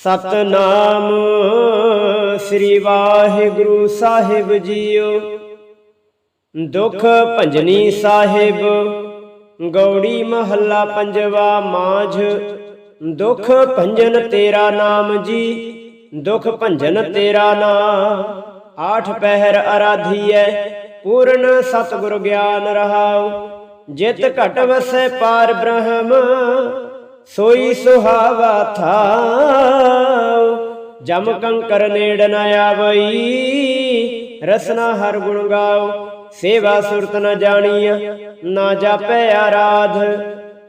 ਸਤਨਾਮ ਸ੍ਰੀ ਵਾਹਿਗੁਰੂ ਸਾਹਿਬ ਜੀਓ। ਦੁਖ ਭੰਜਨੀ ਸਾਹਿਬ, ਗੌੜੀ ਮਹੱਲਾ ਪੰਜਵਾ ਮਾਝ। ਦੁਖ ਭੰਜਨ ਤੇਰਾ ਨਾਮ ਜੀ, ਦੁਖ ਭੰਜਨ ਤੇਰਾ ਨਾਮ ਆਠ ਪਹਿਰ ਅਰਾਧੀਐ ਪੂਰਨ ਸਤਿਗੁਰ ਗਿਆਨ ਰਹਾਉ। ਜਿਤ ਘਟ ਵਸੈ ਪਾਰ ਬ੍ਰਹਮ ਸੋਈ ਸੁਹਾਵਾ ਥਾਉ, ਜਮ ਕੰਕਰ ਨੇੜ ਨ ਆਵਈ, ਰਸਨਾ ਹਰ ਗੁਣ ਗਾਓ ਸੇਵਾ ਸੁਰਤ ਨ ਜਾਣੀਆ ਨਾ ਜਾਪੈ ਆਰਾਧ,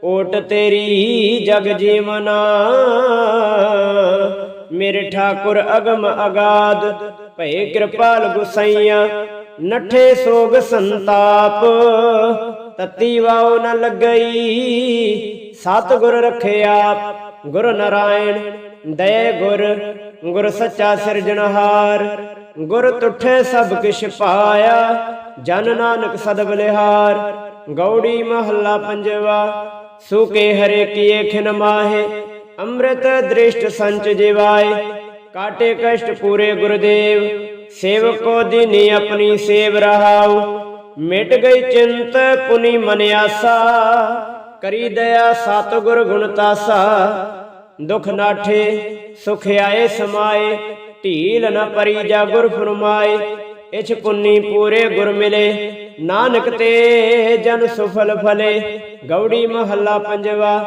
ਓਟ ਤੇਰੀ ਜਗ ਜੀਵਨਾ ਮੇਰੇ ਠਾਕੁਰ ਅਗਮ ਅਗਾਦ, ਭਏ ਕਿਰਪਾਲ ਗੁਸਈਆ, ਨਠੇ ਸੋਗ ਸੰਤਾਪ, ਤਤੀ ਵਾਉ ਨ ਲੱਗਈ ਸਤ ਗੁਰ ਰਖਿਆ, ਗੁਰ ਨਰਾਇਣ ਦਇ ਗੁਰ ਗੁਰ ਸੱਚਾ ਸਿਰਜਣਹਾਰ ਗੁਰ ਤੁਠੇ ਸਭ ਕਿਛ ਪਾਇਆ, ਜਨ ਨਾਨਕ ਸਦਬ ਬਲਿਹਾਰ, ਗੌੜੀ ਮਹੱਲਾ ਪੰਜਵਾ ਸੁਕੇ ਹਰੇ ਕੀਏ ਖਿਨ ਮਾਹੇ, ਅੰਮ੍ਰਿਤ ਦ੍ਰਿਸ਼ਟ ਸੰਚ ਜਿਵਾਏ, ਕਾਟੇ ਕਸ਼ਟ ਪੂਰੇ ਗੁਰਦੇਵ, ਸੇਵਕੋ ਦੀਨੀ ਆਪਣੀ ਸੇਵ ਰਹਾਉ, ਮਿਟ ਗਈ ਚਿੰਤ ਪੁਨੀ ਮਨ ਆਸਾ। ਕਰੀ ਦਇਆ ਸਤਿਗੁਰ ਗੁਣ ਤਾਸਾ, ਦੁਖ ਨਾਠੇ ਸੁਖ ਆਏ ਸਮਾਏ, ਢੀਲ ਨ ਪਰੀ ਜਾ ਗੁਰ ਫਰਮਾਏ ਇਛ ਪੁੰਨੀ ਪੂਰੇ ਗੁਰ ਮਿਲੇ, ਨਾਨਕ ਤੇ ਜਨ ਸੁਫਲ ਫਲੇ, ਗੌੜੀ ਮਹੱਲਾ ਪੰਜਵਾ,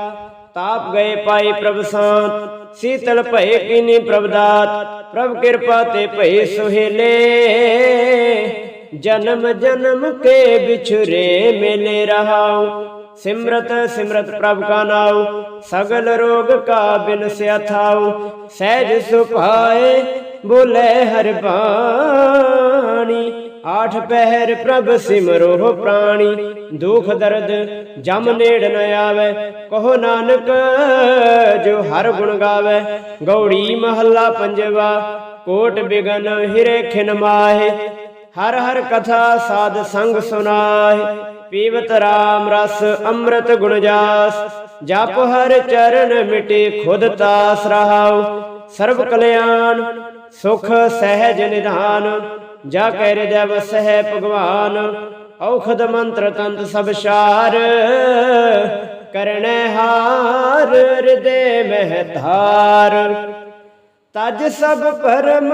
ਤਾਪ ਗਏ ਪਾਈ ਪ੍ਰਭ ਸਾਤ, ਸੀਤਲ ਭਏ ਕੀਨੀ ਪ੍ਰਭ ਦਾਤ, ਪ੍ਰਭ ਕਿਰਪਾ ਤੇ ਭਏ ਸੁਹੇਲੇ, ਜਨਮ ਜਨਮ ਕੇ ਵਿਛੁਰੇ ਮਿਲੇ ਰਹਾਉ ਸਿਮਰਤ ਸਿਮਰਤ ਪ੍ਰਭ ਕਾ ਨਾਉ, ਸਗਲ ਰੋਗ ਕਾ ਬਿਨਸਿਆ ਥਾਉ ਸਹਿਜ ਸੁਭਾਏ ਬੋਲੇ ਹਰ ਬਾਣੀ। ਆਠ ਪਹਿਰ ਪ੍ਰਭ ਸਿਮਰੋ ਪ੍ਰਾਣੀ, ਦੁਖ ਦਰਦ ਜਮ ਨੇੜ ਨ ਆਵੇ, ਕਹੋ ਨਾਨਕ ਜੋ ਹਰ ਗੁਣ ਗਾਵੇ। ਗੌੜੀ ਮਹੱਲਾ ਪੰਜਵਾ, ਕੋਟ ਬਿਗਨ ਹਿਰੇ ਖਿਨ ਮਾਹੇ, ਹਰ ਹਰ ਕਥਾ ਸਾਧ ਸੰਗ ਸੁਨਾਏ ਪੀਵਤ RAM ਰਸ ਅੰਮ੍ਰਿਤ ਗੁਣ ਜਾਸ, ਜਪ ਹਰ ਚਰਨ ਮਿਟੇ ਖੁਦ ਤਾਸ ਰਹਾਉ। ਸਰਬ ਕਲਿਆਣ, ਸੁਖ ਸਹਿਜ ਨਿਧਾਨ, ਜਾ ਕੈ ਹਿਰਦੈ ਵਸਹਿ ਭਗਵਾਨ, ਔਖਦ ਮੰਤਰ ਤੰਤ ਸਭ ਸ਼ਾਰ। ਕਰਣੈ ਹਾਰ ਹਿਰਦੇ ਮਹਿ ਧਾਰ। ਤਜ ਸਭ ਪਰਮ,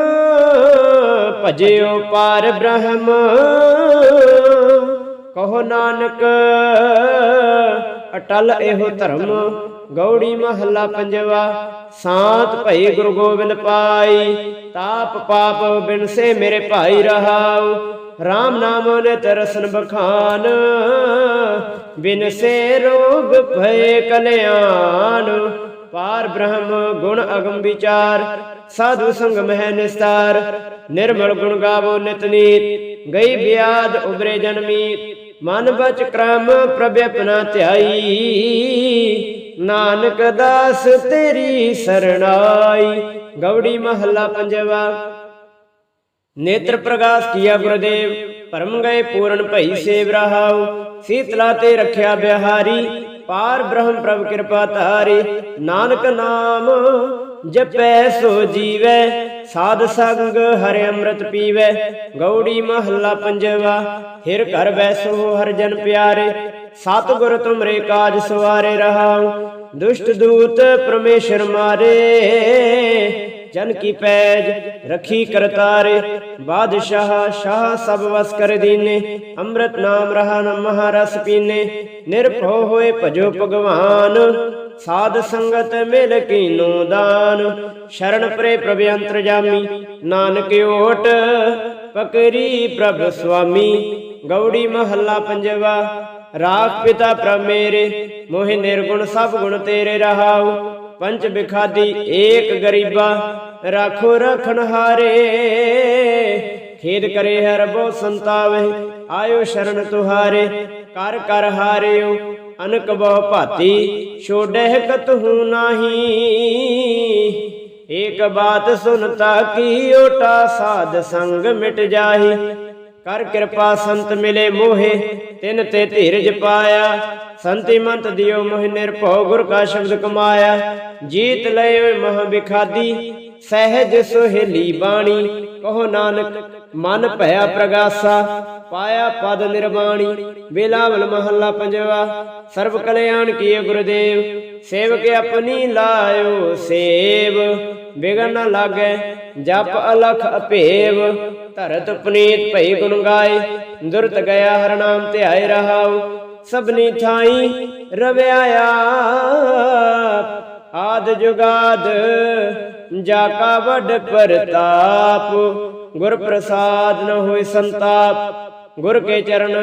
ਭਜਿਓ ਪਾਰ ਬ੍ਰਹਮ। ਕਹੋ ਨਾਨਕ, ਅਟਲ ਇਹੋ ਧਰਮ, ਗੌੜੀ ਮਹੱਲਾ ਪੰਜਵਾ, ਸਾਤ ਭਈ ਗੁਰੂ ਗੋਬਿੰਦ ਪਾਈ, ਤਾਪ ਪਾਪ ਬਿਨਸੇ ਮੇਰੇ ਭਾਈ ਰਹਾਉ RAM ਨਾਮ ਨੇ ਤਰਸਨ ਬਖਾਨ ਬਿਨਸੇ ਰੋਗ ਭਏ ਕਲਿਆਣ, ਪਾਰ ਬ੍ਰਹਮ ਗੁਣ ਅਗਮ ਵਿਚਾਰ, ਸਾਧੂ ਸੰਗ ਮਹਿ ਨਿਸਤਾਰ, ਨਿਰਮਲ ਗੁਣ ਗਾਵੋ ਨਿਤ ਨੀਤ, ਗਈ ਬਿਆਦ ਉਬਰੇ ਜਨਮੀਤ ਮਨ ਬਚ ਕ੍ਰਮ ਪ੍ਰਭ ਆਪਣਾ ਧਿਆਈ। ਨਾਨਕ ਦਾਸ ਤੇਰੀ ਸਰਣਾਈ। ਗੌੜੀ ਮਹੱਲਾ ਪੰਜਵਾ। ਨੇਤਰ ਪ੍ਰਗਾਸ ਕੀਆ ਗੁਰਦੇਵ, ਭਰਮ ਗਏ ਪੂਰਨ ਭਈ ਸੇਵ ਰਹਾਉ। ਸੀਤਲਾ ਤੇ ਰੱਖਿਆ ਬਿਹਾਰੀ, ਪਾਰ ਬ੍ਰਹਮ ਪ੍ਰਭ ਕਿਰਪਾ ਧਾਰੀ। ਨਾਨਕ ਨਾਮ ਜਪੈ ਸੋ ਜੀਵੈ ਸਾਧ ਸੰਗ ਹਰਿ ਅੰਮ੍ਰਿਤ ਪੀਵੈ, ਗੌੜੀ ਮਹੱਲਾ ਪੰਜਵਾ ਹਿਰ ਘਰ ਬੈਸੋ ਹਰ ਜਨ ਪਿਆਰੇ, ਸਤਿਗੁਰ ਤੁਮਰੇ ਕਾਜ ਸਵਾਰੇ ਰਹਾਉ, ਦੁਸ਼ਟ ਦੂਤ ਪਰਮੇਸ਼ਰ ਮਾਰੇ, ਜਨ ਕੀ ਪੈਜ ਰਖੀ ਕਰਤਾਰੇ, ਬਾਦਸ਼ਾਹ ਸ਼ਾਹ ਸਭ ਵਸ ਕਰ ਦੀਨੇ, ਅੰਮ੍ਰਿਤ ਨਾਮ ਰਹਾ ਨ ਮਹਾਰਸ ਪੀਨੇ, ਨਿਰਭਉ ਹੋਏ ਭਜੋ ਭਗਵਾਨ। ਸਾਧ ਸੰਗਤ ਮਿਲ ਕੀਨੋ ਦਾਨ, ਸ਼ਰਨ ਪਰੇ ਪ੍ਰਭ ਅੰਤਰਜਾਮੀ ਨਾਨਕ ਓਟ, ਪਕਰੀ ਪ੍ਰਭ ਸੁਆਮੀ, ਗੌੜੀ ਮਹੱਲਾ ਪੰਜਵਾ, ਰਾਖ ਪਿਤਾ ਪ੍ਰਭ ਮੇਰੇ, ਮੋਹਿ ਨਿਰਗੁਣ ਸਭ ਗੁਣ ਤੇਰੇ ਰਹਾਉ ਪੰਚ ਬਿਖਾਦੀ ਏਕ ਗਰੀਬਾ, ਰਾਖੋ ਰਖਣ ਹਾਰੇ, ਖੇਦ ਕਰੇ ਹਰ ਬੋ ਸੰਤਾਵੇ ਆਇਓ ਸ਼ਰਨ ਤੁਹਾਰੇ, ਕਰ ਕਰ ਹਾਰਿਓ ਅਨਕ ਬਹੁ ਭਾਤੀ ਛੋੜਹਿ ਕਤਹੂ ਨਾਹੀ। ਏਕ ਬਾਤ ਸੁਨਤਾ ਕੀ ਓਟਾ ਸਾਧ ਸੰਗ ਮਿਟ ਜਾਹੀ। ਕਰ ਕਿਰਪਾ ਸੰਤ ਮਿਲੇ ਮੋਹੇ, ਤਿਨ ਤੇ ਧੀਰਜ ਪਾਇਆ। ਸੰਤੀ ਮੰਤ ਦਿਓ ਮੋਹ ਨਿਰਭਉ ਗੁਰ ਕਾ ਸ਼ਬਦ ਕਮਾਇਆ। ਜੀਤ ਲਏ ਮਹ ਵਿਖਾਦੀ ਸਹਿਜ ਸੁਹੇਲੀ ਬਾਣੀ। ਕਹੋ ਨਾਨਕ, ਮਨ ਭਇਆ ਪ੍ਰਗਾਸਾ। ਪਾਇਆ ਪਦ ਨਿਰਵਾਣੀ ਬੇਲਾਵਲ ਮਹੱਲਾ ਪੰਜਵਾ, ਸਰਬ ਕਲਿਆਣ ਕੀਏ ਗੁਰਦੇਵ, ਸੇਵਕ ਆਪਣੀ ਲਾਇਓ ਸੇਵ। ਬਿਗਨ ਨ ਲਾਗੈ, ਜਪ ਅਲਖ ਅਭੇਵ ਧਰਤ ਪਨੀਤ ਭਈ ਗੁਣ ਗਾਏ, ਦੁਰਤ ਗਿਆ ਹਰ ਨਾਮ ਧਿਆਏ ਰਹਾਉ। ਸਭਨੀ ਥਾਈ ਰਵਿਆ ਆਦ ਜੁਗਾਦ ਜਾ ਕਾ ਵੱਡ ਪ੍ਰਤਾਪ। ਗੁਰ ਪ੍ਰਸਾਦ ਨ ਹੋਏ ਸੰਤਾਪ ਗੁਰ ਕੇ ਚਰਨ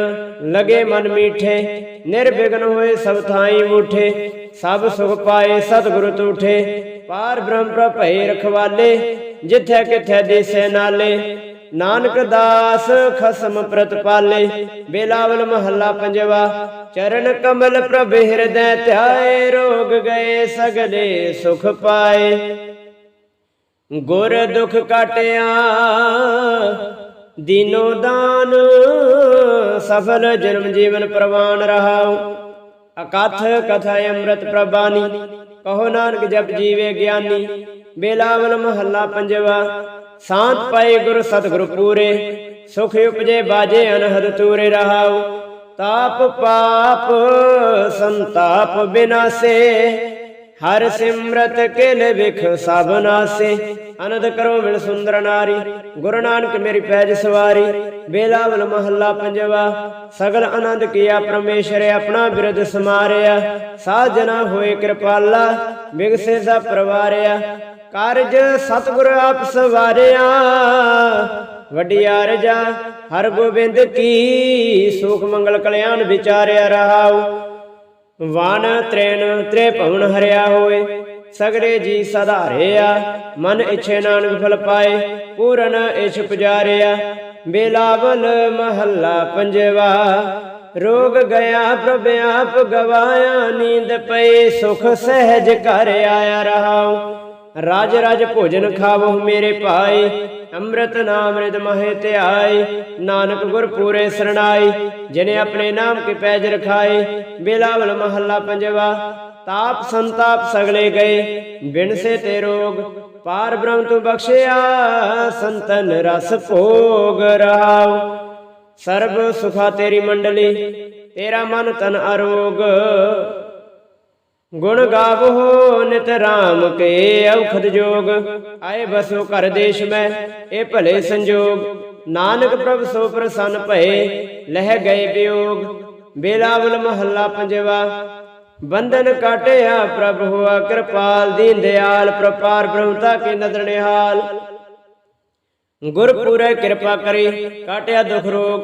ਲਗੇ ਮਨ ਮੀਠੇ, ਨਿਰਵਿਘਨ ਹੋਏ ਸਭ ਥਾਈ ਉਠੇ ਸਭ ਸੁਖ ਪਾਏ ਸਤਿਗੁਰ ਤੂਠੇ, ਪਾਰ ਬ੍ਰਹਮ ਪ੍ਰਭੇ ਰਖਵਾਲੇ, ਜਿੱਥੇ ਕਿਥੇ ਦੇਸੇ ਨਾਲੇ, ਨਾਨਕ ਦਾਸ ਖਸਮ ਪ੍ਰਤਪਾਲੇ ਬੇਲਾਵਲ ਮਹੱਲਾ ਪੰਜਵਾ, ਚਰਨ ਕਮਲ ਪ੍ਰਭ ਹਿਰਦੈ ਧਿਆਏ, ਰੋਗ ਗਏ ਸਗਲੇ ਸੁਖ ਪਾਏ। ਗੁਰ ਦੁਖ ਕਟਿਆ ਦੀਨੋ ਦਾਨ ਸਫਲ ਜਨਮ ਜੀਵਨ ਪ੍ਰਵਾਨ ਰਹਾਉ। ਅਕਥ ਕਥਾ ਅੰਮ੍ਰਿਤ ਪ੍ਰਬਾਨੀ ਕਹੋ ਨਾਨਕ ਜਪ ਜੀਵੇ ਗਿਆਨੀ। ਬੇਲਾਵਲ ਮਹੱਲਾ ਪੰਜਵਾ। ਸਾਤ ਪਾਏ ਗੁਰ ਸਤਿਗੁਰ ਪੂਰੇ। ਸੁਖ ਉਪਜੇ ਬਾਜੇ ਅਨਹਦ ਤੂਰੇ ਰਹਾਉ। ਤਾਪ ਪਾਪ ਸੰਤਾਪ ਬਿਨਾਸੇ। ਹਰ ਸਿਮਰਤ ਕਿਲ ਵਿਖ ਸਭ ਨਾਸੇ। ਅਨੰਦ ਕਰੋ ਮਿਲ ਸੁੰਦਰ ਨਾਰੀ। ਗੁਰੂ ਨਾਨਕ ਮੇਰੀ ਪੈਜ ਸਵਾਰੀ। ਬੇਲਾਵਲ ਮਹੱਲਾ ਪੰਜਵਾ। ਸਗਲ ਆਨੰਦ ਕੀਆ ਪਰਮੇਸ਼ਰ ਆਪਣਾ ਬਿਰਧ ਸਮਾਰਿਆ। ਸਾਜਨਾ ਹੋਏ ਕਿਰਪਾਲਾ ਬਿਗਸੇ ਦਾ ਪਰਵਾਰਿਆ। ਕਾਰਜ ਸਤਿਗੁਰ ਆਪ ਸਵਾਰਿਆ। ਵੱਡੀ ਅਰਜਾ ਹਰ ਗੋਬਿੰਦ ਕੀ ਸੁਖ ਮੰਗਲ ਕਲਿਆਣ ਵਿਚਾਰਿਆ ਰਹਾਉ। ਵਨ ਤ੍ਰੇਨ ਤ੍ਰੇ ਭਵਨ ਹਰਿਆ ਹੋਏ, ਸਗਰੇ ਜੀ ਸਧਾਰਿਆ ਮਨ ਇਛੇ ਨਾਨਕ ਫਲ ਪਾਏ, ਪੂਰਨ ਇਛ ਪੁਜਾਰਿਆ, ਬੇਲਾਵਲ ਮਹੱਲਾ ਪੰਜਵਾ, ਰੋਗ ਗਿਆ ਪ੍ਰਭ ਆਪ ਗਵਾਇਆ, ਨੀਂਦ ਪਈ, ਸੁਖ ਸਹਿਜ ਘਰ ਆਇਆ ਰਹਾਉ, ਰਾਜ ਰਾਜ ਭੋਜਨ ਖਾਵੋ ਮੇਰੇ ਭਾਈ ਅੰਮ੍ਰਿਤ ਨਾਮ ਰਿਦ ਮਹਿ ਧਿਆਏ। ਨਾਨਕ ਗੁਰ ਪੂਰੇ ਸਰਣਾਈ ਜਿਨੇ ਆਪਣੇ ਨਾਮ ਕੇ ਪੈਜ ਰਖਾਏ। ਬੇਲਾਵਲ ਮਹੱਲਾ ਪੰਜਵਾ। ਤਾਪ ਸੰਤਾਪ ਸਗਲੇ ਗਏ। ਬਿਨਸੇ ਤੇ ਰੋਗ, ਪਾਰ ਬ੍ਰਹਮ ਤੂੰ ਬਖਸ਼ਿਆ। ਸੰਤਨ ਰਸ ਭੋਗ ਰਹਾਉ। ਸਰਬ ਸੁਖਾ ਤੇਰੀ ਮੰਡਲੀ, ਤੇਰਾ ਮਨ ਤਨ ਅਰੋਗ। ਗੁਣ ਗਾਵੋ ਨਿਤ ਰਾਮ ਕੇ ਔਖਦ ਜੋਗ। ਆਏ ਬਸੋ ਘਰ ਦੇਸ਼ ਮੈਂ, ਇਹ ਭਲੇ ਸੰਜੋਗ। ਨਾਨਕ ਪ੍ਰਭ ਸੋ ਪ੍ਰਸੰਨ ਭਏ, ਲਹਿ ਗਏ ਵਿਯੋਗ ਬੇਲਾਵਲ ਮਹੱਲਾ ਪੰਜਵਾ, ਬੰਧਨ ਕਾਟਿਆ ਪ੍ਰਭ ਹੋਆ ਕਿਰਪਾਲ, ਦੀਨ ਦਿਆਲ ਪ੍ਰਪਾਰ ਬ੍ਰਹਮਤਾ ਕੇ ਨਦਰ ਨਿਹਾਲ। ਗੁਰ ਕਿਰਪਾ ਕਰੀ, ਕਾਟਿਆ ਦੁਖ ਰੋਗ।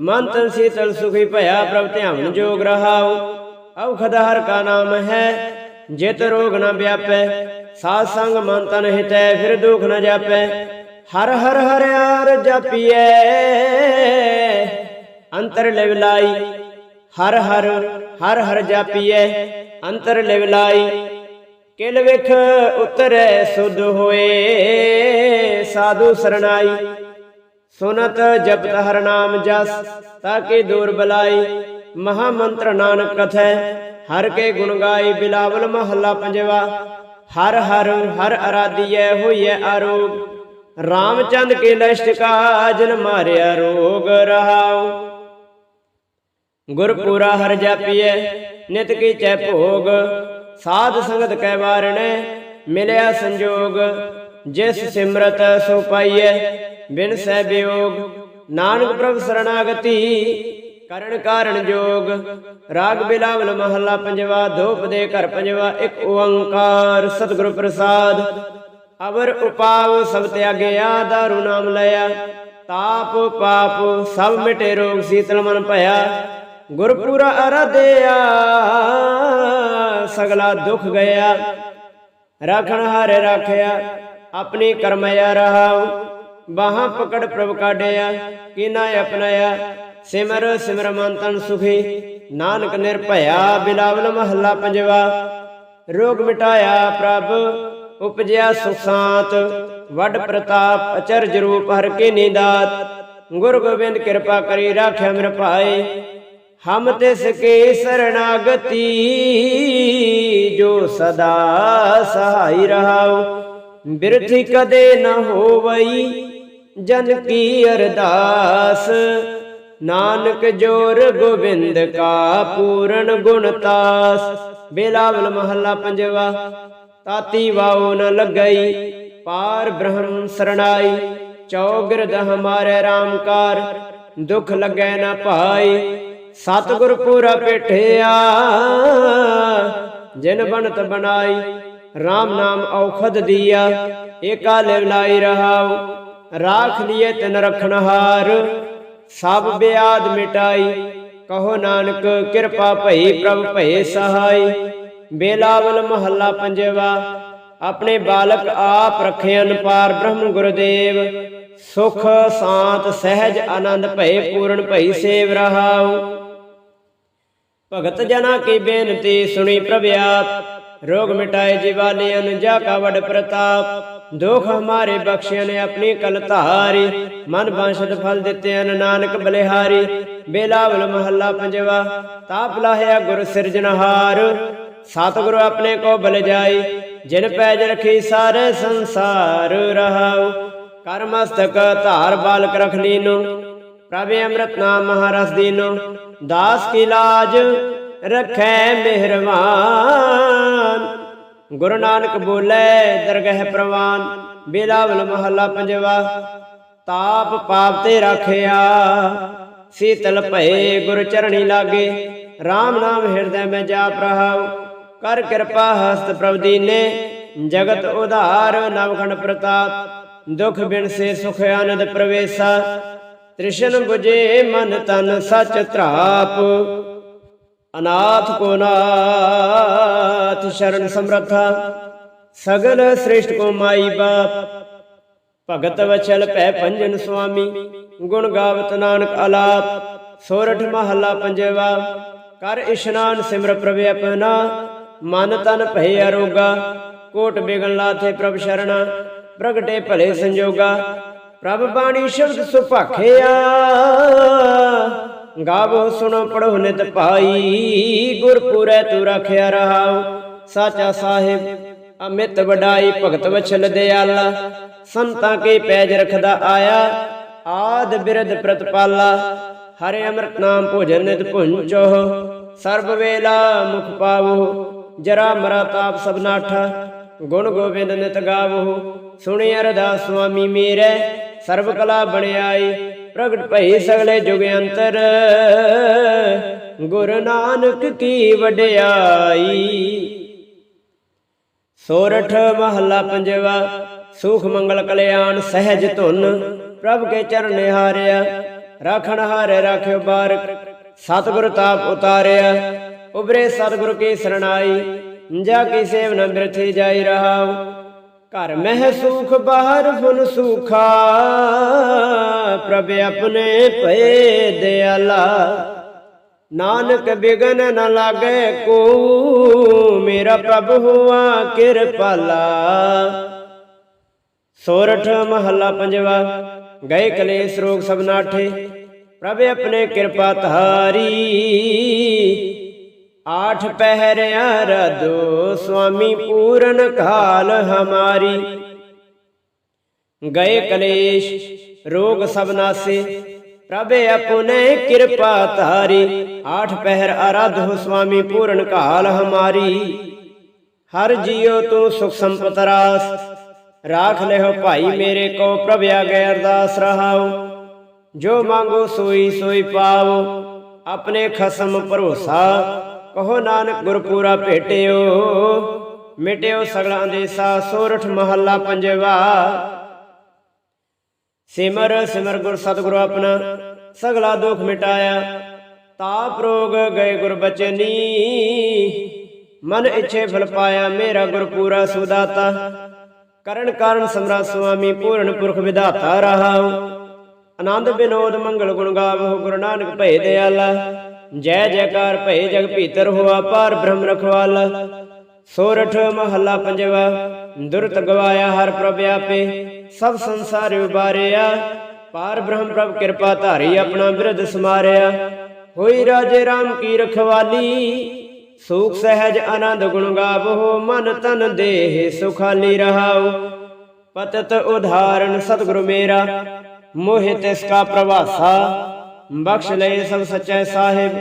ਮਨ ਤਨ ਸੀਤਲ ਸੁਖੀ ਭਇਆ ਪ੍ਰਭ ਧਿਆਨ ਜੋਗ ਰਹਾਉ। ਔਖਦ ਹਰ ਕਾ ਨਾਮ ਹੈ, ਜਿਤ ਰੋਗ ਨ ਵਿਆਪੈ, ਸਾਧ ਸੰਗ ਮਨ ਤਨ ਹਿਤੈ, ਫਿਰ ਦੁਖ ਨ ਜਾਪੈ। ਹਰ ਹਰ ਹਰਿਆਰ ਜਪੀਐ, ਅੰਤਰ ਲਿਵਲਾਈ ਹਰ ਹਰ ਹਰ ਹਰ ਜਪੀਐ, ਅੰਤਰ ਲਿਵਲਾਈ ਕਿਲ ਵਿਖ ਉਤਰੈ ਸੁਧ ਹੋਏ, ਸਾਧੂ ਸਰਣਾਈ। ਸੁਨਤ ਜਪਤ ਹਰ ਨਾਮ ਜਸ ਤਾਕੇ ਦੂਰ ਬਲਾਈ। ਮਹਾ ਮੰਤਰ ਨਾਨਕ ਕਥੈ, ਹਰ ਕੇ ਗੁਣ ਗਾਈ ਬਿਲਾਵਲ ਮਹੱਲਾ ਪੰਜਵਾ, ਹਰ ਹਰ ਹਰ ਅਰਾਧੀਐ ਹੋਈਐ ਆਰੋਗ, ਰਾਮਚੰਦ ਕੇ ਲਸ਼ਟ ਕਾਜਨ ਮਾਰਿਆ ਰੋਗ ਰਹਾਉ। ਗੁਰਪੂਰਾ ਹਰ ਜਾਪੀਐ, ਨਿਤ ਕੀ ਚੈ ਭੋਗ, ਸਾਧ ਸੰਗਤ ਕੈ ਵਾਰਣੈ, ਮਿਲਿਆ ਸੰਜੋਗ, ਜਿਸ ਸਿਮਰਤ ਸੋ ਪਾਈਐ, ਬਿਨ ਸਹਿ ਬਿਯੋਗ ਨਾਨਕ ਪ੍ਰਭ ਸਰਣਾਗਤੀ ਕਰਨ ਕਾਰਣ ਜੋਗ। ਰਾਗ ਬਿਲਾਵਲ ਮਹੱਲਾ ਪੰਜਵਾ, ਧੂਪ ਦੇ ਘਰ ਪੰਜਵਾ, ਇੱਕ ਓੰਕਾਰ। ਸਤਿਗੁਰ ਪ੍ਰਸਾਦ, ਅਵਰ ਉਪਾਵ ਸਭ ਤਿਆਗਿਆ ਦਾਰੂ ਨਾਮ ਲਿਆ। ਤਾਪ ਪਾਪ ਸਭ ਮਿਟੇ ਰੋਗ ਸੀਤਲ ਮਨ ਭਇਆ। ਗੁਰਪੂਰਾ ਅਰਾਧਿਆ, ਸਗਲਾ ਦੁਖ ਗਿਆ। ਰਾਖਣ ਹਾਰੇ ਰਾਖਿਆ, ਆਪਣੀ ਕਰਮਿਆ ਰਹਾਉ। ਬਾਹਾਂ ਪਕੜ ਪ੍ਰਭ ਕਾਢਿਆ, ਕੀਨਾ ਅਪਨਾਇਆ ਸਿਮਰ ਸਿਮਰ ਮਨ ਤਨ ਸੁਖੀ, ਨਾਨਕ ਨਿਰਭਇਆ ਬਿਲਾਵਲ ਮਹੱਲਾ ਪੰਜਵਾ। ਰੋਗ ਮਿਟਾਇਆ ਪ੍ਰਭ, ਉਪਜਿਆ ਸੁਖ ਵੱਡ ਪ੍ਰਤਾਪ ਅਚਰਜ ਰੂਪ ਹਰ ਕੇ ਨੀਦਾਤ। ਗੁਰ ਗੋਬਿੰਦ ਕਿਰਪਾ ਕਰੀ ਰਾਖਿਆ ਮੇਰੇ ਭਾਏ। ਹਮ ਤਿਸ ਕੇ ਸਰਣਾਗਤੀ, ਜੋ ਸਦਾ ਸਹਾਈ ਰਹਾਉ। ਬਿਰਥੀ ਕਦੇ ਨਾ ਹੋਵਈ, ਜਨ ਕੀ ਅਰਦਾਸ। ਨਾਨਕ ਜੋਰ ਗੋਬਿੰਦ ਕਾ ਪੂਰਨ ਗੁਣਤਾਸ ਬੇਲਾਵਲ ਮਹੱਲਾ ਪੰਜਵਾ, ਤਾਤੀ ਵਾਉ ਨ ਲੱਗਈ, ਪਾਰ ਬ੍ਰਹਮ ਸਰਣਾਈ ਚੌਗਿਰਦ ਹਮਾਰੇ ਰਾਮਕਾਰ ਦੁਖ ਲੱਗੈ ਨਾ ਭਾਈ, ਸਤਿਗੁਰ ਪੂਰਾ ਪੇਠਿਆ, ਜਿਨ ਬਣਤ ਬਣਾਈ RAM ਨਾਮ ਔਖਦ ਦੀਆ, ਏਕਾ ਲਿਵਲਾਈ ਰਹਾਉ, ਰਾਖ ਲਿਏ ਤਿਨ ਰਖਣਹਾਰ ਸਭ ਬਿਆਦ ਮਿਟਾਈ, ਕਹੋ ਨਾਨਕ ਕਿਰਪਾ ਭਈ ਪ੍ਰਭ ਭਏ ਸਹਾਈ। ਬੇਲਾਵਲ ਮਹੱਲਾ ਪੰਜਵਾ, ਆਪਣੇ ਬਾਲਕ ਆਪ ਰਖਿਆਨ ਪਾਰ ਬ੍ਰਹਮ ਗੁਰਦੇਵ। ਸੁਖ, ਸਾਤ, ਸਹਿਜ, ਆਨੰਦ ਭਏ ਪੂਰਨ ਭਈ ਸੇਵ ਰਹਾਉ। ਭਗਤ ਜਨਾ ਕੀ ਬੇਨਤੀ ਸੁਣੀ ਪ੍ਰਭ ਆਪ ਰੋਗ ਮਿਟਾਏ ਜਿਵਾਲੇ ਅਨਜਾ ਕਾ ਵਡ ਪ੍ਰਤਾਪ। ਦੁਖ ਹਮਾਰੇ ਬਖਸ਼ਿਆ ਨੇ ਆਪਣੀ ਕਲ ਧਾਰੀ, ਮਨ ਬਾਂਸ਼ਦ ਫਲ ਦਿੱਤੇ ਅਨ ਨਾਨਕ ਬਲਿਹਾਰੀ। ਬੇਲਾਵਲ ਮਹੱਲਾ ਪੰਜਵਾ, ਤਾਪ ਲਾਹਿਆ ਗੁਰ ਸਿਰਜਨਹਾਰ ਸਤਿਗੁਰੂ ਆਪਣੇ ਕੋ ਬਲ ਜਾਈ, ਜਿਨ ਪੈਜ ਰਖੀ ਸਾਰੇ ਸੰਸਾਰ ਰਹਾਉ। ਕਰ ਮਸਤਕ ਧਾਰ ਬਾਲਕ ਰਖ ਲੀਨੋ, ਪ੍ਰਭ ਅੰਮ੍ਰਿਤ ਨਾਮ ਮਹਾਰਸ ਦੀਨੋ। ਦਾਸ ਕੀ ਲਾਜ ਰਖੈ ਮਿਹਰਵਾਨ ਗੁਰੂ ਨਾਨਕ ਬੋਲੇ, ਦਰਗਹਿ ਪ੍ਰਵਾਨ ਬੇਲਾਵਲ ਮਹੱਲਾ ਪੰਜਵਾ, ਤਾਪ ਪਾਪ ਤੇ ਰਾਖਿਆ। ਸੀਤਲ ਭਏ, ਗੁਰ ਚਰਣੀ ਲਾਗੇ RAM ਨਾਮ ਹਿਰਦੈ ਮੈਂ ਜਾਪ ਰਹਾਉ ਕਰ ਕਿਰਪਾ ਹਸਤ ਪ੍ਰਭ ਦੀਨੇ, ਜਗਤ ਉਧਾਰ ਨਵਖੰਡ ਪ੍ਰਤਾਪ। ਦੁਖ ਬਿਨ ਸੇ ਸੁਖ ਆਨੰਦ ਪ੍ਰਵੇਸਾ, ਤ੍ਰਿਸ਼ਨ ਬੁਝੇ ਮਨ ਤਨ ਸਚ ਧਰਾਪ। ਅਨਾਥ ਕੋ ਨਾਥ ਸ਼ਰਨ ਸਮਰਥਾ, ਸਗਲ ਸ੍ਰਿਸ਼ਟ ਕੋ ਮਾਈ ਬਾਪ। ਭਗਤ ਵਚਲ ਭੈ ਪੰਜਨ ਸੁਆਮੀ, ਗੁਣ ਗਾਵਤ ਨਾਨਕ ਆਲਾਪ ਸੋਰਠ ਮਹੱਲਾ ਪੰਜਵਾ। ਕਰ ਇਸ਼ਨਾਨ ਸਿਮਰ ਪ੍ਰਭ ਆਪਣਾ, ਮਨ ਤਨ ਭੈ ਅਰੋਗਾ। ਕੋਟ ਬਿਗਨ ਲਾਥੇ ਪ੍ਰਭ ਸ਼ਰਣਾ, ਪ੍ਰਗਟੇ ਭਲੇ ਸੰਜੋਗਾ। ਪ੍ਰਭ ਬਾਣੀ ਸ਼ਬਦ ਸੁਭਾਖਿਆ ਗਾਵੋ ਸੁਣੋ ਪੜੋ ਨਿਤ ਭਾਈ, ਗੁਰਪੁਰੈ ਤੂ ਰਖਿਆ ਰਹਾਉ। ਸਾਚਾ ਸਾਹਿਬ, ਅਮਿਤ ਵਡਾਈ ਭਗਤ ਵਛਲ ਦਿਆਲਾ। ਸੰਤਾਂ ਕੇ ਪੈਜ ਰਖਦਾ ਆਇਆ, ਆਦ ਬਿਰਧ ਪ੍ਰਤਪਾਲਾ। ਹਰੇ ਅੰਮ੍ਰਿਤ ਨਾਮ ਭੋਜਨ ਨਿਤ ਪੁੰਚੋ ਸਰਬ ਵੇਲਾ ਮੁਖ ਪਾਵੋ। ਜਰਾ ਮਰਾ ਤਾਪ ਸਭ ਨਾਠਾ, ਗੁਣ ਗੋਬਿੰਦ ਨਿਤ ਗਾਵੋ। ਸੁਣਿ ਅਰਦਾਸ ਸੁਆਮੀ ਮੇਰੇ, ਸਰਬ ਕਲਾ ਬਣਿਆਈ। ਪ੍ਰਗਟ ਭਈ ਸਗਲੇ ਜੁਗ ਅੰਤਰ। ਗੁਰੂ ਨਾਨਕ ਕੀ ਵਡਿਆਈ। ਸੋਰਠ ਮਹੱਲਾ ਪੰਜਵਾ, ਸੁਖ ਮੰਗਲ ਕਲਿਆਣ ਸਹਿਜ ਧੁਨ। ਪ੍ਰਭ ਕੇ ਚਰਨ ਹਾਰਿਆ ਰਾਖਣ ਹਾਰੇ ਰਾਖਿਓ ਬਾਰਕ। ਸਤਿਗੁਰ ਤਾਪ ਉਤਾਰਿਆ ਉਬਰੇ ਸਤਿਗੁਰ ਕੀ ਸਰਣਾਈ। ਜਾ ਕੀ ਸੇਵ ਨ ਬਿਰਥੀ ਜਾਈ ਰਹਾਉ। ਘਰ ਮਹਿ ਸੁਖ ਬਾਹਰ ਫੁਨ ਸੁਖਾ। ਪ੍ਰਭ ਆਪਣੇ ਭਏ ਦਿਆਲਾ। ਨਾਨਕ ਬਿਗਨ ਨ ਲਾਗੇ ਕੋ, ਮੇਰਾ ਪ੍ਰਭ ਹੁਆ ਕਿਰਪਾਲਾ। ਸੋਰਠ ਮਹੱਲਾ ਪੰਜਵਾ, ਗਏ ਕਲੇਸ਼ ਰੋਗ ਸਭ ਨਾਠੇ ਪ੍ਰਭ ਆਪਣੇ ਕਿਰਪਾ ਧਾਰੀ। ਆਠ ਪਹਿਰਿਆ ਰਦੋ ਸੁਆਮੀ ਪੂਰਨ ਕਾਲ ਹਮਾਰੀ ਗਏ ਕਲੇਸ਼ ਰੋਗ ਸਭ ਨਾਸੇ ਪ੍ਰਭ ਆਪਣੇ ਕਿਰਪਾ ਧਾਰੀ ਆਠ ਪਹਿਰ ਅਰਧ ਹੋ ਸੁਆਮੀ ਪੂਰਨ ਕਾਲ ਹਮਾਰੀ ਹਰ ਜੀਉ ਤੂੰ ਸੁਖ ਸੰਪਤ ਰਾਸ ਰਾਖ ਲਿਓ ਭਾਈ ਮੇਰੇ ਕੋ ਪ੍ਰਭ ਆਗੇ ਅਰਦਾਸ ਰਹਾਓ ਜੋ ਮੰਗੋ ਸੋਈ ਸੋਈ ਪਾਓ ਆਪਣੇ ਖਸਮ ਭਰੋਸਾ ਕਹੋ ਨਾਨਕ ਗੁਰਪੂਰਾ ਭੇਟਿਓ, ਮਿਟਿਓ ਸਗਲਾ ਅੰਦੇਸਾ ਸੋਰਠ ਮਹੱਲਾ ਪੰਜਵਾ। ਸਿਮਰ ਸਿਮਰ ਗੁਰ ਸਤਿਗੁਰੂ ਆਪਣਾ, ਸਗਲਾ ਦੁਖ ਮਿਟਾਇਆ। ਤਾਪ ਰੋਗ ਗਏ ਗੁਰ ਬਚਨੀ, ਮਨ ਇੱਛੇ ਫਲ ਪਾਇਆ, ਮੇਰਾ ਗੁਰ ਪੂਰਾ ਸੁਦਾਤਾ। ਕਰਨ ਕਾਰਨ ਸਮਰਾ ਸੁਆਮੀ, ਪੂਰਨ ਪੁਰਖ ਵਿਧਾਤਾ ਰਹਾਉ। ਆਨੰਦ ਬਿਨੋਦ ਮੰਗਲ ਗੁਣ ਗਾਵੋ, ਗੁਰੂ ਨਾਨਕ ਭਏ ਦਿਆਲਾ। ਜੈ ਜੈਕਾਰ ਭਏ ਜਗ ਭੀਤਰ ਹੋਆ ਪਾਰ ਬ੍ਰਹਮ ਰਖਵਾਲਾ। ਸੋਰਠ ਮਹੱਲਾ ਪੰਜਵਾ, ਦੁਰਤ ਗਵਾਇਆ ਹਰ ਪ੍ਰਭ ਆਪੇ, ਸਭ ਸੰਸਾਰ ਉਬਾਰਿਆ। ਪਾਰ ਬ੍ਰਹਮ ਪ੍ਰਭ ਕਿਰਪਾ ਧਾਰੀ ਆਪਣਾ ਬਿਰਧ ਸਮਾਰਿਆ। ਹੋਈ ਰਾਜੇ RAM ਕੀ ਰਖਵਾਲੀ, ਸੂਖ ਸਹਿਜ ਆਨੰਦ ਗੁਣ ਗਾਵੋ, ਮਨ ਤਨ ਦੇਹ ਸੁਖਾਲੀ ਰਹਾਉ ਪਤਤ ਉਧਾਰਨ ਸਤਿਗੁਰੂ ਮੇਰਾ, ਮੋਹਿ ਤਿਸ ਕਾ ਪ੍ਰਵਾਸਾ ਬਖਸ਼ ਲਏ ਸਭ ਸੱਚੇ ਸਾਹਿਬ।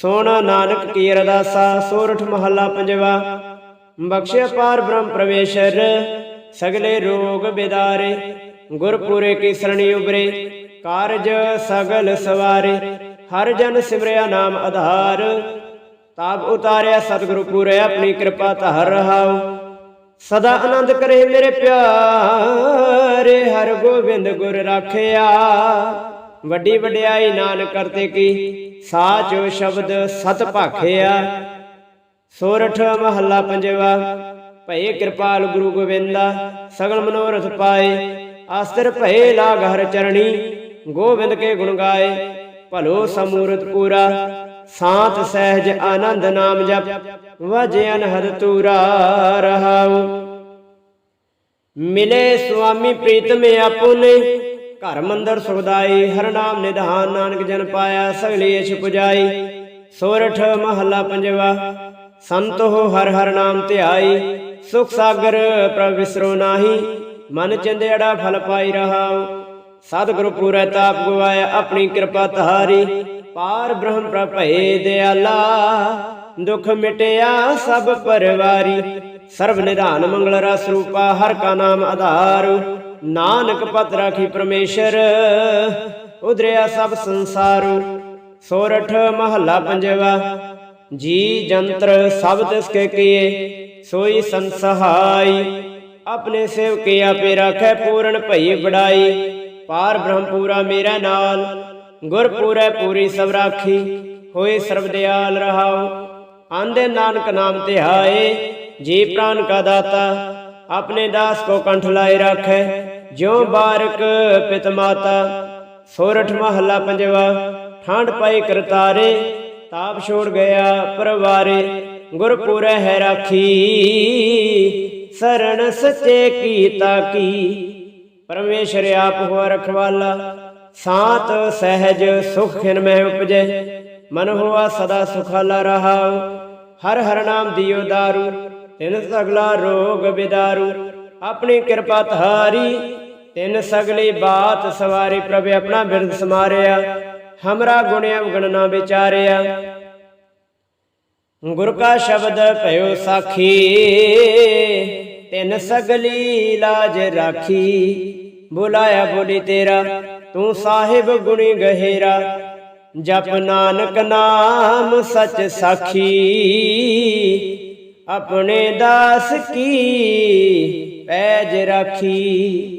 ਸੋਨਾ ਨਾਨਕ ਕੀ ਅਰਦਾਸਾ, ਸੋਰਠ ਮਹੱਲਾ ਪੰਜਵਾ। ਬਖਸ਼ਿਆ ਪਾਰ ਬ੍ਰਹਮ ਪ੍ਰਵੇਸ਼ਰ, ਸਗਲੇ ਰੋਗ ਬਿਦਾਰੇ। ਗੁਰਪੁਰੇ ਕੀ ਸਰਣੀ ਉਬਰੇ ਕਾਰਜ ਸਗਲ ਸਵਾਰੇ। ਹਰ ਜਨ ਸਿਮਰਿਆ ਨਾਮ ਆਧਾਰ। ਤਾਪ ਉਤਾਰਿਆ ਸਤਿਗੁਰੂ ਪੂਰੇ, ਆਪਣੀ ਕਿਰਪਾ ਧਾਰ ਰਹਾਉ। ਸਦਾ ਆਨੰਦ ਕਰੇ ਮੇਰੇ ਪਿਆਰੇ, ਹਰ ਗੋਬਿੰਦ ਗੁਰ ਰਾਖਿਆ। ਵੱਡੀ ਵਡਿਆਈ ਨਾਨਕ ਕਰਤੇ ਕੀ, ਸਾਚੋ ਸ਼ਬਦ ਸਤ ਭਾਖਿਆ। ਸੋਰਠ ਮਹੱਲਾ ਪੰਜਵਾ, ਭਏ ਕਿਰਪਾਲ ਗੁਰੂ ਗੋਬਿੰਦਾ, ਸਗਲ ਮਨੋਰਥ ਪਾਏ। ਆਸਤਰ ਭਏ ਲਾਗ ਹਰ ਚਰਣੀ, ਗੋਬਿੰਦ ਕੇ ਗੁਣ ਗਾਏ। ਭਲੋ ਸਮੂਰਤ ਪੂਰਾ, ਸਾਤ ਸਹਿਜ ਆਨੰਦ ਨਾਮ ਜਪ, ਵਜੇ ਅਨਹਦ ਤੂਰਾ ਰਹਾਉ। ਮਿਲੇ ਸੁਆਮੀ ਪ੍ਰੀਤਮ ਆਪੁਨੇ ਘਰ ਮੰਦਰ ਸੁਖਦਾਈ, ਹਰ ਨਾਮ ਨਿਧਾਨ, ਨਾਨਕ ਜਨ ਪਾਇਆ, ਸਗਲੀ ਇਛ ਪੁਜਾਈ। ਸੋਰਠ ਮਹੱਲਾ ਪੰਜਵਾ, ਸੰਤ ਹੋ ਹਰ ਹਰ ਨਾਮ ਧਿਆਈ। ਸੁਖ ਸਾਗਰ ਪ੍ਰਭ ਵਿਸਰੋ ਨਾਹੀ, ਮਨ ਚੰਦੇੜਾ ਫਲ ਪਾਈ ਰਹਾਉ। ਸਤਿਗੁਰੂ ਪੂਰੈ ਤਾਪ ਗਵਾਇਆ ਆਪਣੀ ਕਿਰਪਾ ਧਾਰੀ ਪਾਰ ਬ੍ਰਹਮ ਪ੍ਰਭ ਦਿਆਲਾ ਦੁਖ ਮਿਟਿਆ ਸਭ ਪਰਵਾਰੀ। ਸਰਬ ਨਿਧਾਨ ਮੰਗਲ ਰਸ ਰੂਪਾ, ਹਰ ਕਾ ਨਾਮ ਆਧਾਰ। ਨਾਨਕ ਪਤ ਰਾਖੀ ਪਰਮੇਸ਼ਰ, ਉਧਰਿਆ ਸਭ ਸੰਸਾਰ, ਸੋਰਠ ਮਹੱਲਾ ਪੰਜਵਾ, ਜੀ ਜੰਤਰ ਸਭ ਤਿਸ ਕੇ ਕੀਏ, ਸੋਈ ਸੰਸਹਾਈ, ਆਪਣੇ ਸੇਵਕੇ ਆਪੇ ਰਾਖੈ ਪੂਰਨ ਭਈ ਬੜਾਈ ਪਾਰ ਬ੍ਰਹਮ ਪੂਰਾ ਮੇਰਾ ਨਾਲ ਗੁਰ ਪੂਰੈ ਪੂਰੀ ਸਭ ਰਾਖੀ, ਹੋਏ ਸਰਬ ਦਿਆਲ ਰਹਾਉ, ਆਂਦੇ ਨਾਨਕ ਨਾਮ ਤੇ ਧਿਆਏ ਜੀ ਪ੍ਰਾਨ ਕਾ ਦਾਤਾ, ਆਪਣੇ ਦਾਸ ਕੋ ਕੰਠ ਲਾਏ ਰਾਖੈ ਜਿਉ ਬਾਰਕ ਪਿਤ ਮਾਤਾ, ਸੋਰਠ ਮਹੱਲਾ ਪੰਜਵਾ ਠਾਂਡ ਪਾਈ ਕਰਤਾਰੇ, ਤਾਪ ਛੋੜ ਗਿਆ ਪਰਵਾਰੇ ਗੁਰ ਹੈ ਰਾਖੀ ਸਰਣ ਸਚੇ ਕੀਤਾ ਕੀ। ਪਰਮੇਸ਼ਰ ਆਪ ਹੋ ਰਖਵਾਲਾ, ਸਾਤ ਸਹਿਜ ਸੁਖ ਖਿਨ ਮਹਿ ਉਪਜੈ, ਮਨ ਹੋਆ ਸਦਾ ਸੁਖਾਲਾ ਰਹਾਉ। ਹਰ ਹਰ ਨਾਮ ਦਿਓ ਦਾਰੂ, ਤਿਨ ਸਗਲਾ ਰੋਗ ਬਿਦਾਰੂ, ਆਪਣੀ ਕਿਰਪਾ ਧਾਰੀ ਤਿੰਨ ਸਗਲੀ ਬਾਤ ਸਵਾਰੀ ਪ੍ਰਭ ਆਪਣਾ ਬਿਰਦ ਸਮਾਰਿਆ, ਹਮਰਾ ਗੁਣ ਅਵਗਣ ਵਿਚਾਰਿਆ। ਗੁਰ ਕਾ ਸ਼ਬਦ ਭਇਓ ਸਾਖੀ, ਤਿੰਨ ਸਗਲੀ ਲਾਜ ਰਾਖੀ। ਬੁਲਾਇਆ ਬੋਲੀ ਤੇਰਾ, ਤੂੰ ਸਾਹਿਬ ਗੁਣੀ ਗਹਿਰਾ। ਜਪ ਨਾਨਕ ਨਾਮ ਸਚ ਸਾਖੀ। ਆਪਣੇ ਦਾਸ ਕੀ ਪੈਜ ਰਾਖੀ।